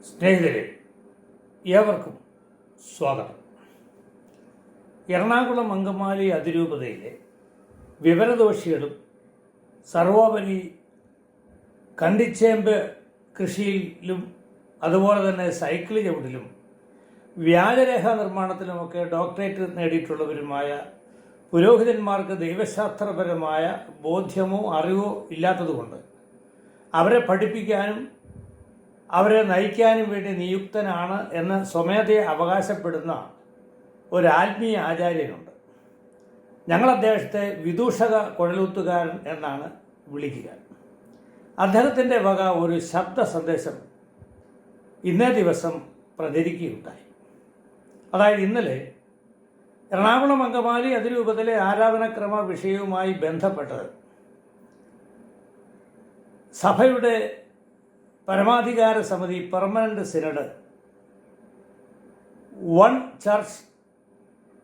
സ്നേഹിതരെ ഏവർക്കും സ്വാഗതം. എറണാകുളം അങ്കമാലി അതിരൂപതയിലെ വിവരദോഷികളും സർവോപരി കണ്ടിച്ചേമ്പ് കൃഷിയിലും അതുപോലെ തന്നെ സൈക്കിൾ ചവിട്ടിലും വ്യാജരേഖ നിർമ്മാണത്തിലുമൊക്കെ ഡോക്ടറേറ്റ് നേടിയിട്ടുള്ളവരുമായ പുരോഹിതന്മാർക്ക് ദൈവശാസ്ത്രപരമായ ബോധ്യമോ അറിവോ ഇല്ലാത്തതുകൊണ്ട് അവരെ പഠിപ്പിക്കാനും അവരെ നയിക്കാനും വേണ്ടി നിയുക്തനാണ് എന്ന് സ്വമേധയെ അവകാശപ്പെടുന്ന ഒരു ആത്മീയ ആചാര്യനുണ്ട്. ഞങ്ങൾ അദ്ദേഹത്തെ വിദൂഷക കുഴലൂത്തുകാരൻ എന്നാണ് വിളിക്കുക. അദ്ദേഹത്തിന്റെ വക ഒരു ശബ്ദ സന്ദേശം ഇന്നേ ദിവസം പ്രചരിക്കുകയുണ്ടായി. അതായത് ഇന്നലെ എറണാകുളം അങ്കമാലി അതിരൂപത്തിലെ ആരാധനക്രമ വിഷയവുമായി ബന്ധപ്പെട്ടത് സഭയുടെ പരമാധികാര സമിതി permanent synod one church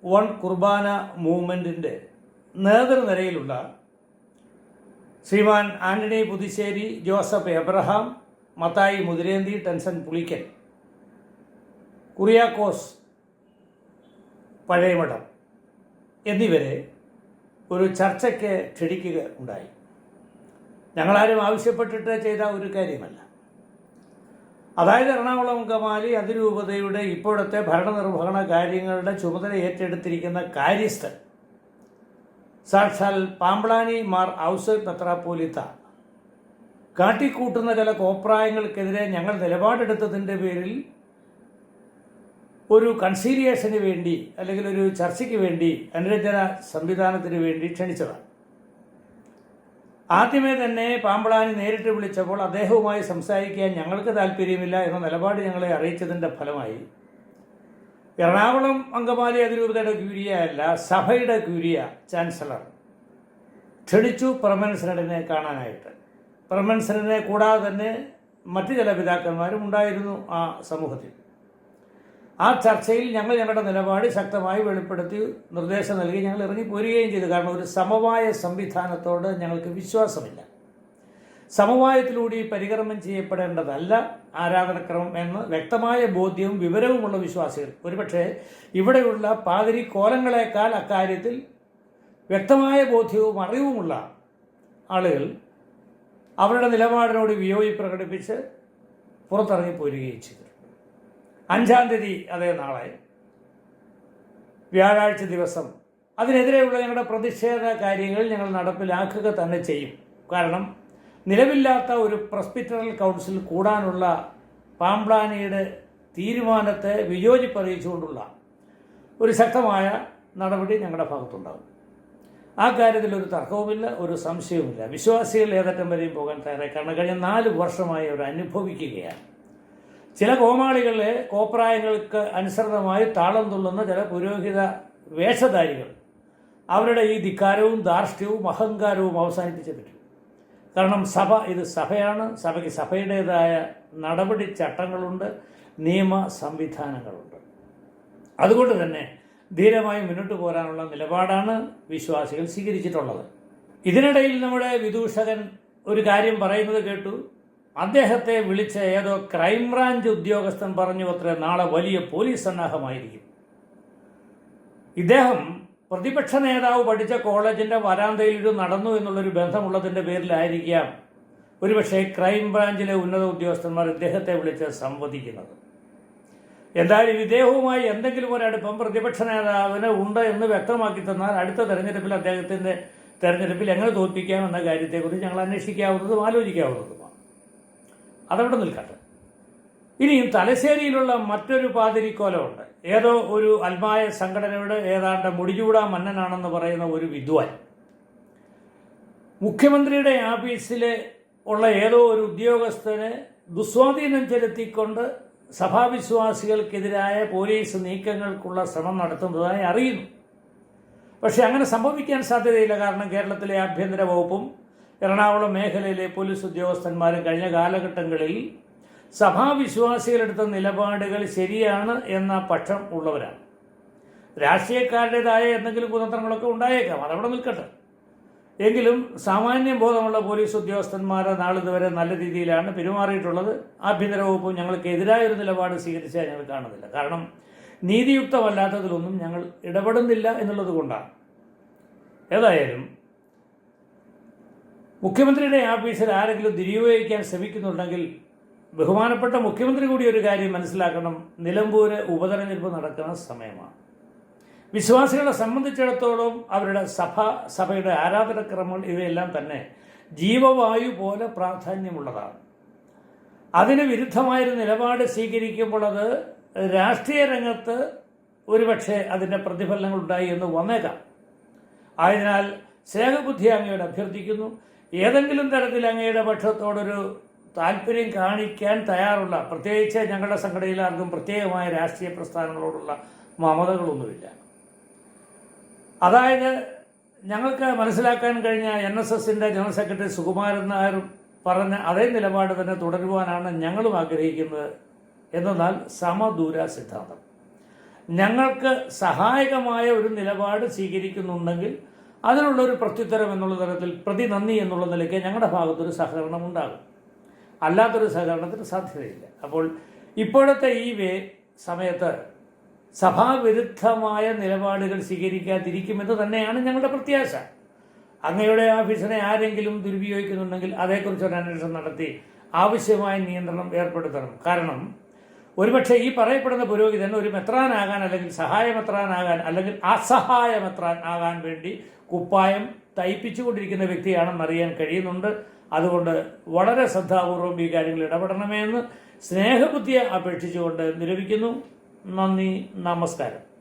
one Qurbana മൂവ്മെന്റിന്റെ നേതൃനിരയിലുള്ള ശ്രീമാൻ ആന്റണി പുതുശ്ശേരി ജോസഫ് എബ്രഹാം മത്തായി മുതിരേന്തി ടെൻസൻ പുളിക്കൻ കുറിയാക്കോസ് പഴയമഠം എന്നിവരെ ഒരു ചർച്ചയ്ക്ക് ക്ഷണിക്കുക ഉണ്ടായി. ഞങ്ങളാരും ആവശ്യപ്പെട്ടിട്ട് ചെയ്ത ഒരു കാര്യമല്ല. അതായത് എറണാകുളം കമാലി അതിരൂപതയുടെ ഇപ്പോഴത്തെ ഭരണനിർവഹണ കാര്യങ്ങളുടെ ചുമതല ഏറ്റെടുത്തിരിക്കുന്ന കാര്യസ്ഥൻ സാക്ഷാൽ പാമ്പ്ളാനി മാർ ഔസഫ് പത്രാപ്പോലിത്ത. കാട്ടിക്കൂട്ടുന്ന ചില കോപ്രായങ്ങൾക്കെതിരെ ഞങ്ങൾ നിലപാടെടുത്തതിന്റെ പേരിൽ ഒരു കൺസീലിയേഷന് വേണ്ടി അല്ലെങ്കിൽ ഒരു ചർച്ചയ്ക്ക് വേണ്ടി അനുരഞ്ജന സംവിധാനത്തിന് വേണ്ടി ക്ഷണിച്ചതാണ്. ആദ്യമേ തന്നെ പാമ്പളാനി നേരിട്ട് വിളിച്ചപ്പോൾ അദ്ദേഹവുമായി സംസാരിക്കാൻ ഞങ്ങൾക്ക് താല്പര്യമില്ല എന്ന നിലപാട് ഞങ്ങളെ അറിയിച്ചതിന്റെ ഫലമായി. എറണാകുളം അങ്കമാലി അതിരൂപതയുടെ ക്യൂരിയ അല്ല സഭയുടെ ക്യൂരിയ ചാൻസലർ. ക്ഷണിച്ചു പെർമനന്റ് സെനഡിനെ കാണാനായിട്ട്. പെർമനന്റ് കൂടാതെ തന്നെ മറ്റു ചില പിതാക്കന്മാരും ഉണ്ടായിരുന്നു ആ സമൂഹത്തിൽ. ആ ചർച്ചയിൽ ഞങ്ങൾ ഞങ്ങളുടെ നിലപാട് ശക്തമായി വെളിപ്പെടുത്തി നിർദ്ദേശം നൽകി ഞങ്ങൾ ഇറങ്ങിപ്പോരുകയും ചെയ്തു. കാരണം ഒരു സമവായ സംവിധാനത്തോട് ഞങ്ങൾക്ക് വിശ്വാസമില്ല. സമവായത്തിലൂടെ പരികർമ്മം ചെയ്യപ്പെടേണ്ടതല്ല ആരാധനക്രമം എന്ന് വ്യക്തമായ ബോധ്യവും വിവരവുമുള്ള വിശ്വാസികൾ. ഒരുപക്ഷെ ഇവിടെയുള്ള പാതിരി കോലങ്ങളെക്കാൾ അക്കാര്യത്തിൽ വ്യക്തമായ ബോധ്യവും അറിവുമുള്ള ആളുകൾ അവരുടെ നിലപാടിനോട് വിയോജി പ്രകടിപ്പിച്ച് പുറത്തിറങ്ങി പോരുകയും ചെയ്തു. അഞ്ചാം തീയതി അതേ നാളെ വ്യാഴാഴ്ച ദിവസം. അതിനെതിരെയുള്ള ഞങ്ങളുടെ പ്രതിഷേധ കാര്യങ്ങൾ ഞങ്ങൾ നടപ്പിലാക്കുക തന്നെ ചെയ്യും. കാരണം നിലവില്ലാത്ത ഒരു പ്രസ്പിറ്ററൽ കൗൺസിൽ കൂടാനുള്ള പാംപ്ലാനിയുടെ തീരുമാനത്തെ വിയോജിപ്പറിയിച്ചുകൊണ്ടുള്ള ഒരു ശക്തമായ നടപടി ഞങ്ങളുടെ ഭാഗത്തുണ്ടാകും. ആ കാര്യത്തിൽ ഒരു തർക്കവുമില്ല ഒരു സംശയവുമില്ല. വിശ്വാസികൾ ഏതറ്റം വരെയും പോകാൻ തയ്യാറായി. കാരണം കഴിഞ്ഞ നാല് വർഷമായി അവർ അനുഭവിക്കുകയാണ്. ചില കോമാളികളെ കോപ്രായങ്ങൾക്ക് അനുസൃതമായി താളം തുള്ളുന്ന ചില പുരോഹിത വേഷധാരികൾ അവരുടെ ഈ ധിക്കാരവും ധാർഷ്ട്യവും അഹങ്കാരവും അവസാനിപ്പിച്ചേ പറ്റും കാരണം സഭ ഇത് സഭയാണ്. സഭയ്ക്ക് സഭയുടേതായ നടപടി ചട്ടങ്ങളുണ്ട് നിയമ സംവിധാനങ്ങളുണ്ട്. അതുകൊണ്ട് തന്നെ ധീരമായി മുന്നോട്ട് പോരാനുള്ള നിലപാടാണ് വിശ്വാസികൾ സ്വീകരിച്ചിട്ടുള്ളത്. ഇതിനിടയിൽ നമ്മുടെ വിദൂഷകൻ ഒരു കാര്യം പറയുന്നത് കേട്ടു. അദ്ദേഹത്തെ വിളിച്ച ഏതോ ക്രൈംബ്രാഞ്ച് ഉദ്യോഗസ്ഥൻ പറഞ്ഞു അത്ര നാളെ വലിയ പോലീസ് സന്നാഹമായിരിക്കും. ഇദ്ദേഹം പ്രതിപക്ഷ നേതാവ് പഠിച്ച കോളേജിന്റെ വരാന്തയിൽ ഇത് നടന്നു എന്നുള്ളൊരു ബന്ധമുള്ളതിന്റെ പേരിലായിരിക്കാം ഒരുപക്ഷെ ക്രൈംബ്രാഞ്ചിലെ ഉന്നത ഉദ്യോഗസ്ഥന്മാർ ഇദ്ദേഹത്തെ വിളിച്ച് സംവദിക്കുന്നത്. എന്തായാലും ഇദ്ദേഹവുമായി എന്തെങ്കിലും ഒരടുപ്പം പ്രതിപക്ഷ നേതാവിന് ഉണ്ട് എന്ന് വ്യക്തമാക്കി തന്നാൽ അടുത്ത തെരഞ്ഞെടുപ്പിൽ അദ്ദേഹത്തിന്റെ തെരഞ്ഞെടുപ്പിൽ എങ്ങനെ തോൽപ്പിക്കാം എന്ന കാര്യത്തെക്കുറിച്ച് ഞങ്ങൾ അന്വേഷിക്കാവുന്നതും ആലോചിക്കാവുന്നതുമാണ്. അതവിടെ നിൽക്കട്ടെ. ഇനിയും തലശ്ശേരിയിലുള്ള മറ്റൊരു പാതിരിക്കോലമുണ്ട്. ഏതോ ഒരു അൽമായ സംഘടനയുടെ ഏതാണ്ട് മുടിചൂടാ മന്നനാണെന്ന് പറയുന്ന ഒരു വിദ്വാൻ. മുഖ്യമന്ത്രിയുടെ ആഫീസിൽ ഉള്ള ഏതോ ഒരു ഉദ്യോഗസ്ഥന് ദുസ്വാധീനം ചെലുത്തിക്കൊണ്ട് സഭാവിശ്വാസികൾക്കെതിരായ പോലീസ് നീക്കങ്ങൾക്കുള്ള ശ്രമം നടത്തുന്നതായി അറിയുന്നു. പക്ഷേ അങ്ങനെ സംഭവിക്കാൻ സാധ്യതയില്ല. കാരണം കേരളത്തിലെ ആഭ്യന്തര വകുപ്പും എറണാകുളം മേഖലയിലെ പോലീസ് ഉദ്യോഗസ്ഥന്മാരും കഴിഞ്ഞ കാലഘട്ടങ്ങളിൽ സഭാവിശ്വാസികളെടുത്ത നിലപാടുകൾ ശരിയാണ് എന്ന പക്ഷം ഉള്ളവരാണ്. രാഷ്ട്രീയക്കാരുടേതായ എന്തെങ്കിലും കുതന്ത്രങ്ങളൊക്കെ ഉണ്ടായേക്കാം അതവിടെ നിൽക്കട്ടെ. എങ്കിലും സാമാന്യ ബോധമുള്ള പോലീസ് ഉദ്യോഗസ്ഥന്മാർ നാളിതുവരെ നല്ല രീതിയിലാണ് പെരുമാറിയിട്ടുള്ളത്. ആഭ്യന്തര വകുപ്പ് ഞങ്ങൾക്ക് എതിരായ ഒരു നിലപാട് സ്വീകരിച്ചാൽ ഞങ്ങൾ കാണുന്നില്ല. കാരണം നീതിയുക്തമല്ലാത്തതിലൊന്നും ഞങ്ങൾ ഇടപെടുന്നില്ല എന്നുള്ളത് കൊണ്ടാണ്. ഏതായാലും മുഖ്യമന്ത്രിയുടെ ആഫീസിൽ ആരെങ്കിലും ദുരുപയോഗിക്കാൻ ശ്രമിക്കുന്നുണ്ടെങ്കിൽ ബഹുമാനപ്പെട്ട മുഖ്യമന്ത്രി കൂടി ഒരു കാര്യം മനസ്സിലാക്കണം. നിലമ്പൂര് ഉപതെരഞ്ഞെടുപ്പ് നടക്കുന്ന സമയമാണ്. വിശ്വാസികളെ സംബന്ധിച്ചിടത്തോളം അവരുടെ സഭ സഭയുടെ ആരാധനക്രമങ്ങൾ ഇവയെല്ലാം തന്നെ ജീവവായു പോലെ പ്രാധാന്യമുള്ളതാണ്. അതിന് വിരുദ്ധമായൊരു നിലപാട് സ്വീകരിക്കുമ്പോൾ അത് രാഷ്ട്രീയ രംഗത്ത് ഒരുപക്ഷെ അതിന്റെ പ്രതിഫലനങ്ങൾ ഉണ്ടായി എന്ന് വന്നേക്കാം. ആയതിനാൽ സ്നേഹബുദ്ധി അങ്ങയോട് അഭ്യർത്ഥിക്കുന്നു. ഏതെങ്കിലും തരത്തിൽ അങ്ങയുടെ പക്ഷത്തോടൊരു താല്പര്യം കാണിക്കാൻ തയ്യാറുള്ള പ്രത്യേകിച്ച് ഞങ്ങളുടെ സംഘടനയിൽ ആർക്കും പ്രത്യേകമായ രാഷ്ട്രീയ പ്രസ്ഥാനങ്ങളോടുള്ള മമതകളൊന്നുമില്ല. അതായത് ഞങ്ങൾക്ക് മനസ്സിലാക്കാൻ കഴിഞ്ഞ എൻ എസ് എസിന്റെ ജനറൽ സെക്രട്ടറി സുകുമാരൻ നായർ പറഞ്ഞ അതേ നിലപാട് തന്നെ തുടരുവാനാണ് ഞങ്ങളും ആഗ്രഹിക്കുന്നത് എന്നാൽ സമദൂര സിദ്ധാന്തം. ഞങ്ങൾക്ക് സഹായകമായ ഒരു നിലപാട് സ്വീകരിക്കുന്നുണ്ടെങ്കിൽ അതിനുള്ള ഒരു പ്രത്യുത്തരം എന്നുള്ള തരത്തിൽ പ്രതി നന്ദി എന്നുള്ള നിലയ്ക്ക് ഞങ്ങളുടെ ഭാഗത്തൊരു സഹകരണം ഉണ്ടാകും. അല്ലാത്തൊരു സഹകരണത്തിന് സാധ്യതയില്ല. അപ്പോൾ ഇപ്പോഴത്തെ ഈ വേ സമയത്ത് സഭാവിരുദ്ധമായ നിലപാടുകൾ സ്വീകരിക്കാതിരിക്കുമെന്ന് തന്നെയാണ് ഞങ്ങളുടെ പ്രത്യാശ. അങ്ങയുടെ ഓഫീസിനെ ആരെങ്കിലും ദുരുപയോഗിക്കുന്നുണ്ടെങ്കിൽ അതേക്കുറിച്ച് ഒരു അന്വേഷണം നടത്തി ആവശ്യമായ നിയന്ത്രണം ഏർപ്പെടുത്തണം. കാരണം ഒരുപക്ഷെ ഈ പറയപ്പെടുന്ന പുരോഹിതൻ ഒരു മെത്രാനാകാൻ അല്ലെങ്കിൽ സഹായമെത്രാനാകാൻ അല്ലെങ്കിൽ അസഹായമെത്രാൻ ആകാൻ വേണ്ടി കുപ്പായം തയ്പ്പിച്ചുകൊണ്ടിരിക്കുന്ന വ്യക്തിയാണെന്ന് അറിയാൻ കഴിയുന്നുണ്ട്. അതുകൊണ്ട് വളരെ ശ്രദ്ധാപൂർവം ഈ കാര്യങ്ങൾ ഇടപെടണമെന്ന് സ്നേഹബുദ്ധിയെ അപേക്ഷിച്ചുകൊണ്ട് നിരൂപിക്കുന്നു നന്ദി നമസ്കാരം.